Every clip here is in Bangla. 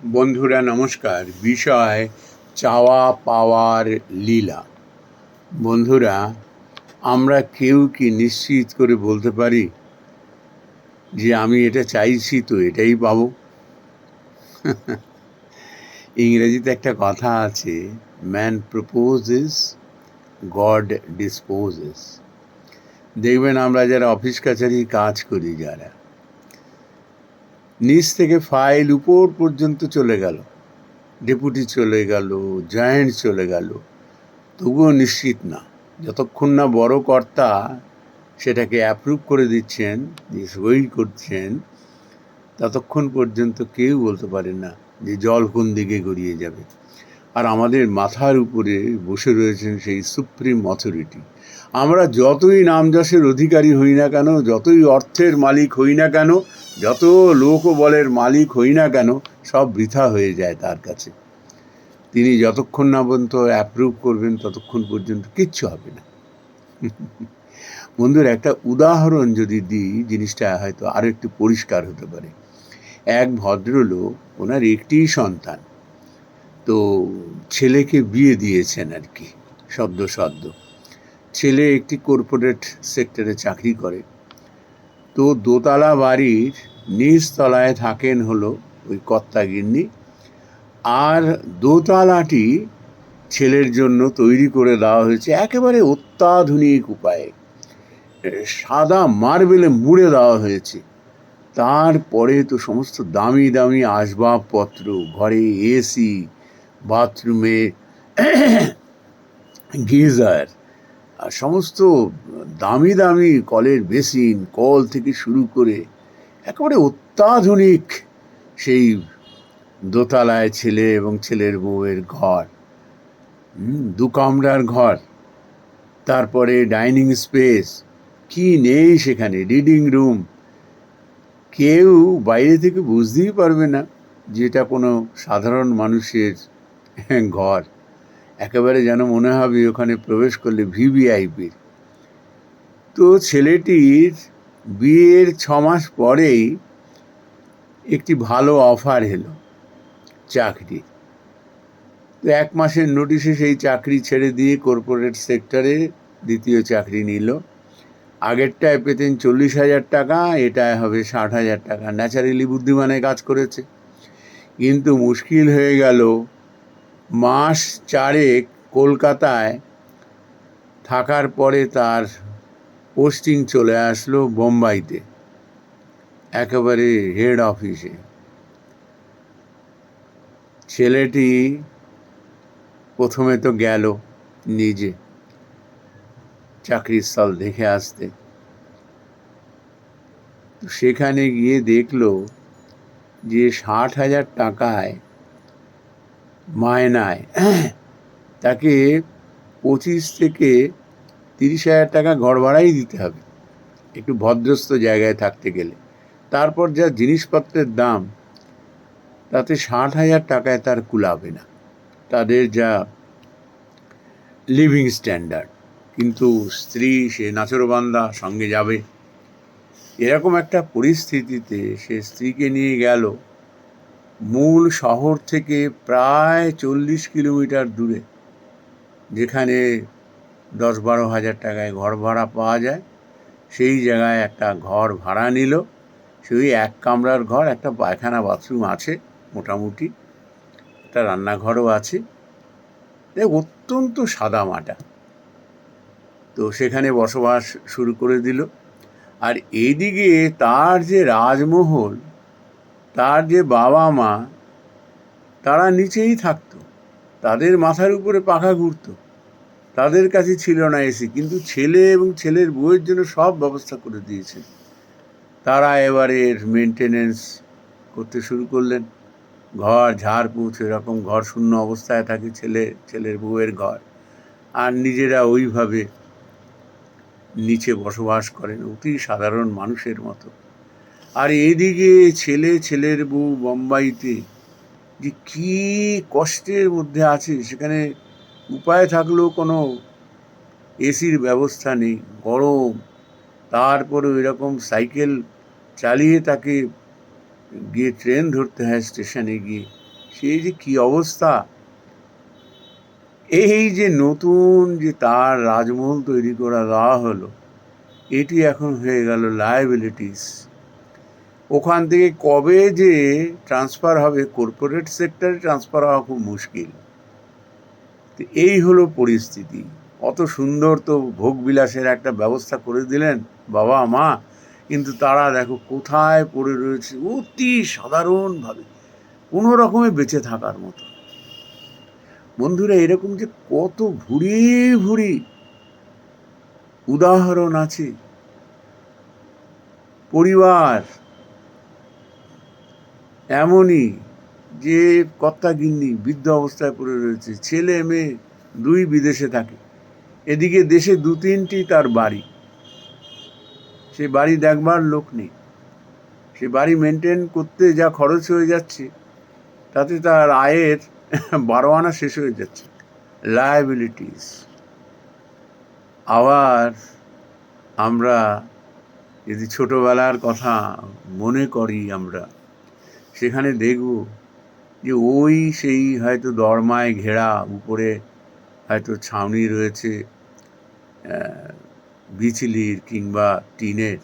বন্ধুরা, নমস্কার। বিষয় চাওয়া পাওয়ার লীলা। বন্ধুরা, আমরা কেউ কি নিশ্চিত করে বলতে পারি যে আমি এটা চাইছি তো এটাই পাবো? ইংরেজিতে একটা কথা আছে ম্যান প্রপোজেস গড ডিসপোজেস দেখবেন আমরা যারা অফিস কাছারি কাজ করি যারা নিচ থেকে ফাইল উপর পর্যন্ত চলে গেল। ডেপুটি চলে গেল জয়েন্ট চলে গেল। তবুও নিশ্চিত না। যতক্ষণ না বড় কর্তা সেটাকে অ্যাপ্রুভ করে দিচ্ছেন যে সই করছেন, ততক্ষণ পর্যন্ত কেউ বলতে পারে না যে জল কোন দিকে গড়িয়ে যাবে। আর আমাদের মাথার উপরে বসে রয়েছেন সেই সুপ্রিম অথরিটি। আমরা যতই নামযশের অধিকারী হই না কেন, যতই অর্থের মালিক হই না কেন, যত লোক বলের মালিক হই না কেন, সব বৃথা হয়ে যায় তার কাছে। তিনি যতক্ষণ না পর্যন্ত অ্যাপ্রুভ করবেন, ততক্ষণ পর্যন্ত কিচ্ছু হবে না। বন্ধুর, একটা উদাহরণ যদি দিই, জিনিসটা হয়তো আরও একটু পরিষ্কার হতে পারে। এক ভদ্রলোক, ওনার একটিই সন্তান। তো ছেলেকে বিয়ে দিয়েছেন আর কি সদ্য সদ্য ছেলে একটি কর্পোরেট সেক্টরে চাকরি করে। তো দোতলা বাড়ির নিচ তলায় থাকেন হলো ওই কর্তাগিন্নি। আর দোতলাটি ছেলের জন্য তৈরি করে দেওয়া হয়েছে একেবারে অত্যাধুনিক উপায়ে। সাদা মার্বেলে মুড়ে দেওয়া হয়েছে। তারপরে তো সমস্ত দামি দামি আসবাবপত্র, ঘরে এসি বাথরুমে গিজার, আর সমস্ত দামি দামি কলের বেসিন কল থেকে শুরু করে একেবারে অত্যাধুনিক সেই দোতলায় ছেলে এবং ছেলের বউয়ের ঘর দু কামরার ঘর, তারপরে ডাইনিং স্পেস, কি নেই সেখানে, রিডিং রুম। কেউ বাইরে থেকে বুঝতেই পারবে না যেটা কোনো সাধারণ মানুষের ঘর। একেবারে যেন মনে হবে ওখানে প্রবেশ করলে ভিভিআইপির। তো ছেলেটির বিয়ের ছ মাস পরেই একটি ভালো অফার এলো চাকরি তো এক মাসের নোটিশে সেই চাকরি ছেড়ে দিয়ে কর্পোরেট সেক্টরে দ্বিতীয় চাকরি নিল। আগেরটায় পেতেন চল্লিশ হাজার টাকা, এটায় হবে ষাট হাজার টাকা। ন্যাচারালি বুদ্ধিমানে কাজ করেছে। কিন্তু মুশকিল হয়ে গেল মাস চারেক কলকাতায় থাকার পরে তার পোস্টিং চলে আসলো বোম্বাইতে, একেবারে হেড অফিসে ছেলেটি প্রথমে তো গেল নিজে চাকরির স্থল দেখে আসতে। সেখানে গিয়ে দেখল যে ষাট হাজার টাকায় মায়নায়। তাকে পঁচিশ থেকে তিরিশ হাজার টাকা ঘর ভাড়াই দিতে হবে, একটু ভদ্রস্থ জায়গায় থাকতে গেলে। তারপর যা জিনিসপত্রের দাম, তাতে ষাট হাজার টাকায় তার কুলাবে না। তাদের যা লিভিং স্ট্যান্ডার্ড কিন্তু স্ত্রী, সে নাচরবান্দা সঙ্গে যাবে। এরকম একটা পরিস্থিতিতে সে স্ত্রীকে নিয়ে গেল। মূল শহর থেকে প্রায় চল্লিশ কিলোমিটার দূরে, যেখানে দশ বারো হাজার টাকায় ঘর ভাড়া পাওয়া যায়, সেই জায়গায় একটা ঘর ভাড়া নিল। সেই এক কামরার ঘর, একটা পায়খানা বাথরুম আছে মোটামুটি, একটা রান্নাঘরও আছে। অত্যন্ত সাদা মাটা। তো সেখানে বসবাস শুরু করে দিল। আর এদিকে তার যে রাজমহল তার যে বাবা মা, তারা নিচেই থাকতো। তাদের মাথার উপরে পাখা ঘুরত। তাদের কাছে ছিল না এসি, কিন্তু ছেলে এবং ছেলের বউয়ের জন্য সব ব্যবস্থা করে দিয়েছে। তারা এবারে এর মেনটেনেন্স করতে শুরু করলেন। ঘর ঝাড়পুছ এরকম ঘর শূন্য অবস্থায় থাকে ছেলে, ছেলের বউয়ের ঘর। আর নিজেরা ওইভাবে নিচে বসবাস করেন, অতি সাধারণ মানুষের মতো। আর এদিকে ছেলে, ছেলের বউ বোম্বাইতে যে কী কষ্টের মধ্যে আছে, সেখানে উপায় থাকলেও কোনো এসির ব্যবস্থা নেই, গরম। তারপরে এরকম সাইকেল চালিয়ে তাকে গিয়ে ট্রেন ধরতে হয় স্টেশনে গিয়ে। সেই যে কি অবস্থা? এই যে নতুন যে তার রাজমহল তৈরি করা দেওয়া হলো, এটি এখন হয়ে গেল লায়াবিলিটিস ওখান থেকে কবে যে ট্রান্সফার হবে কর্পোরেট সেক্টরে ট্রান্সফার হওয়া খুব মুশকিল। তো এই হলো পরিস্থিতি। অত সুন্দর তো ভোগবিলাসের একটা ব্যবস্থা করে দিলেন বাবা মা, কিন্তু তারা দেখো কোথায় পড়ে রয়েছে, অতি সাধারণভাবে, কোনো রকমে বেঁচে থাকার মতো। বন্ধুরা, এরকম যে কত ভুরি ভুরি উদাহরণ আছে। পরিবার এমনই যে কর্তা গিন্নি বৃদ্ধ অবস্থায় পড়ে রয়েছে, ছেলে মেয়ে দুই বিদেশে থাকে। এদিকে দেশে দু তিনটি তার বাড়ি। সে বাড়ি দেখবার লোক নেই। সে বাড়ি মেনটেন করতে যা খরচ হয়ে যাচ্ছে, তাতে তার আয়ের বারো আনা শেষ হয়ে যাচ্ছে। লায়াবিলিটিস আবার আমরা যদি ছোটবেলার কথা মনে করি আমরা সেখানে দেখব যে ওই সেই হয়তো দরমায় ঘেরা উপরে হয়তো ছাউনি রয়েছে বিচলির কিংবা টিনের।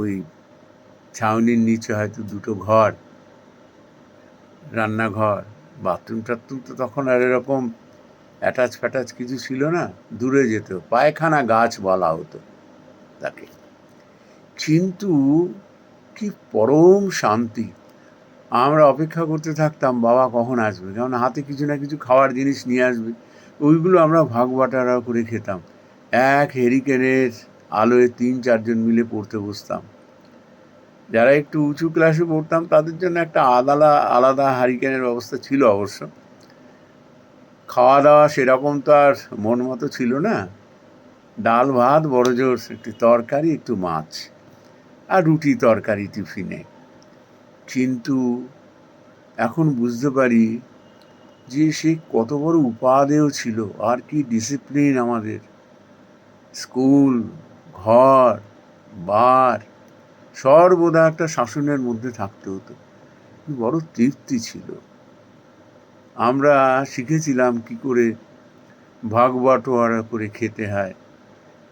ওই ছাউনির নিচে হয়তো দুটো ঘর, রান্নাঘর, বাথরুম টাথরুম তো তখন আর এরকম অ্যাটাচ ফ্যাটাচ কিছু ছিল না, দূরে যেত, পায়খানা গাছ বলা হতো তাকে। কিন্তু কি পরম শান্তি। আমরা অপেক্ষা করতে থাকতাম, বাবা, কখন আসবে? কারণ হাতে কিছু না কিছু খাওয়ার জিনিস নিয়ে আসবে। ওইগুলো আমরা ভাগ বাটারা করে খেতাম। এক হেরিকেনের আলোয় তিন, চারজন মিলে পড়তে বসতাম। যারা একটু উঁচু ক্লাসে পড়তাম, তাদের জন্য একটা আলাদা আলাদা হারিকেনের ব্যবস্থা ছিল অবশ্য। খাওয়া দাওয়া সেরকম তো আর মন মতো ছিল না। ডাল ভাত বড় জোর, একটু তরকারি, একটু মাছ। আর রুটি তরকারি টিফিনে। কিন্তু এখন বুঝতে পারি যে সে কত বড় উপাদেয় ছিল, আর কি ডিসিপ্লিন আমাদের। স্কুল, ঘর, বার, সর্বদা একটা শাসনের মধ্যে থাকতে হতো। বড় তৃপ্তি ছিল। আমরা শিখেছিলাম কি করে ভাগ বাটোয়ারা করে খেতে হয়,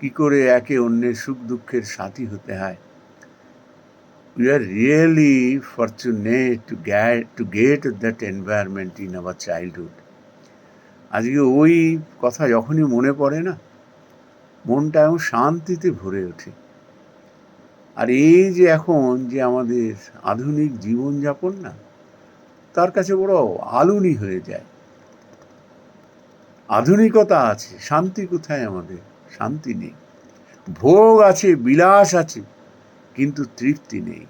কি করে একে অন্যের সুখ দুঃখের সাথী হতে হয়। We are really fortunate to get to get that environment in our childhood. আজকে ওই কথা যখনই মনে পড়ে না, মনটা এমন শান্তিতে ভরে ওঠে। আর এই যে এখন যে আমাদের আধুনিক জীবনযাপন না, তার কাছে বড় আলুনি হয়ে যায়। আধুনিকতা আছে, শান্তি কোথায় আমাদের? শান্তি নেই। ভোগ আছে, বিলাস আছে। কিন্তু তৃপ্তি নেই।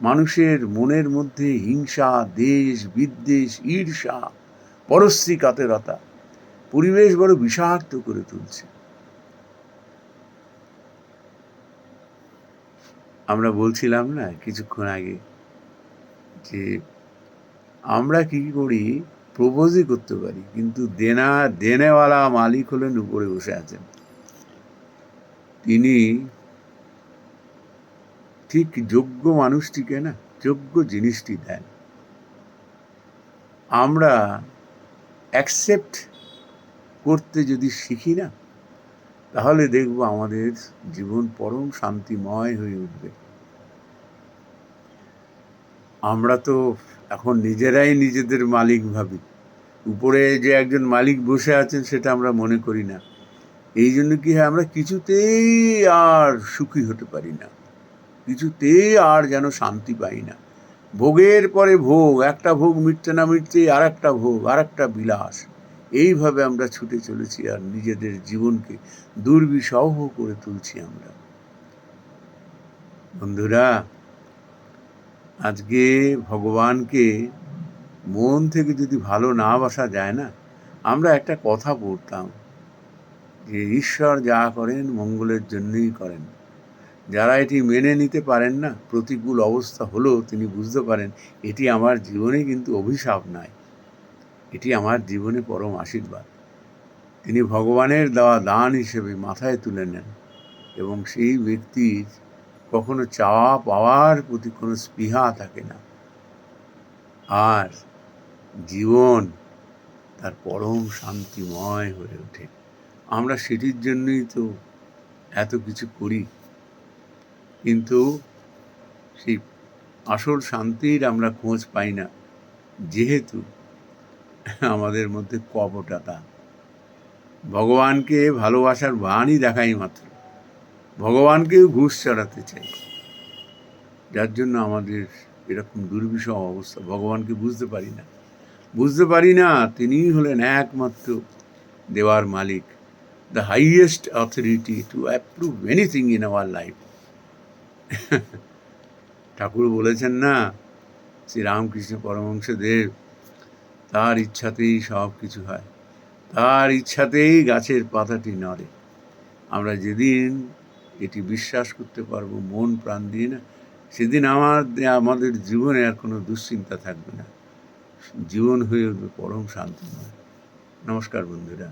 মানুষের মনের মধ্যে হিংসা, দেশ, বিদ্বেষ, ঈর্ষা পরশ্রী কাতেরতা পরিবেশ বড় বিষাক্ত করে তুলছে। আমরা বলছিলাম না কিছুক্ষণ আগে যে আমরা কি করি, প্রপোজই করতে পারি, কিন্তু দেনা, দেনেওয়ালা মালিক হলেন উপরে বসে আছেন। তিনি ঠিক যোগ্য মানুষটিকে না যোগ্য জিনিসটি দেন। আমরা অ্যাকসেপ্ট করতে যদি শিখি না, তাহলে দেখব আমাদের জীবন পরম শান্তিময় হয়ে উঠবে। আমরা তো এখন নিজেরাই নিজেদের মালিক ভাবি। উপরে যে একজন মালিক বসে আছেন সেটা আমরা মনে করি না। এই জন্য কি হয়, আমরা কিছুতেই আর সুখী হতে পারি না। কিছুতেই আর যেন শান্তি পাই না। ভোগের পরে ভোগ, একটা ভোগ মিটতে না মিটতে আর একটা ভোগ আর একটা বিলাস। এইভাবে আমরা ছুটে চলেছি আর নিজেদের জীবনকে দুর্বিষহ করে তুলছি আমরা। বন্ধুরা, আজকে ভগবানকে মন থেকে যদি ভালো না বাসা যায় না, আমরা একটা কথা পড়তাম যে, ঈশ্বর যা করেন মঙ্গলের জন্যই করেন। যারা এটি মেনে নিতে পারেন না, প্রতিকূল অবস্থা হলেও তিনি বুঝতে পারেন, এটি আমার জীবনে কিন্তু অভিশাপ নয়। এটি আমার জীবনে পরম আশীর্বাদ। তিনি ভগবানের দেওয়া দান হিসেবে মাথায় তুলে নেন এবং সেই ব্যক্তির কখনো চাওয়া পাওয়ার প্রতি কোনো স্পৃহা থাকে না। আর জীবন তার পরম শান্তিময় হয়ে ওঠে। আমরা সেটির জন্যই তো এত কিছু করি। কিন্তু সেই আসল শান্তির আমরা খোঁজ পাই না, যেহেতু আমাদের মধ্যে কপটতা। ভগবানকে ভালোবাসার বাণই দেখাই মাত্র। ভগবানকেও ঘুষ চড়াতে চাই। যার জন্য আমাদের এরকম দুর্বিষহ অবস্থা, ভগবানকে বুঝতে পারি না। বুঝতে পারি না, তিনিই হলেন একমাত্র দেওয়ার মালিক the highest authority to approve anything in our life Thakur বলেছেন না শ্রী রামকৃষ্ণ পরমহংস দেব তার ইচ্ছাতেই সব কিছু হয়। তার ইচ্ছাতেই গাছের পাতাটি নড়ে। আমরা যেদিন এটি বিশ্বাস করতে পারব, মন প্রাণ দিয়ে না, সেদিন আমার আমাদের জীবনে আর কোনো দুশ্চিন্তা থাকবে না। জীবন হয়ে উঠবে পরম শান্তিময় নমস্কার বন্ধুরা।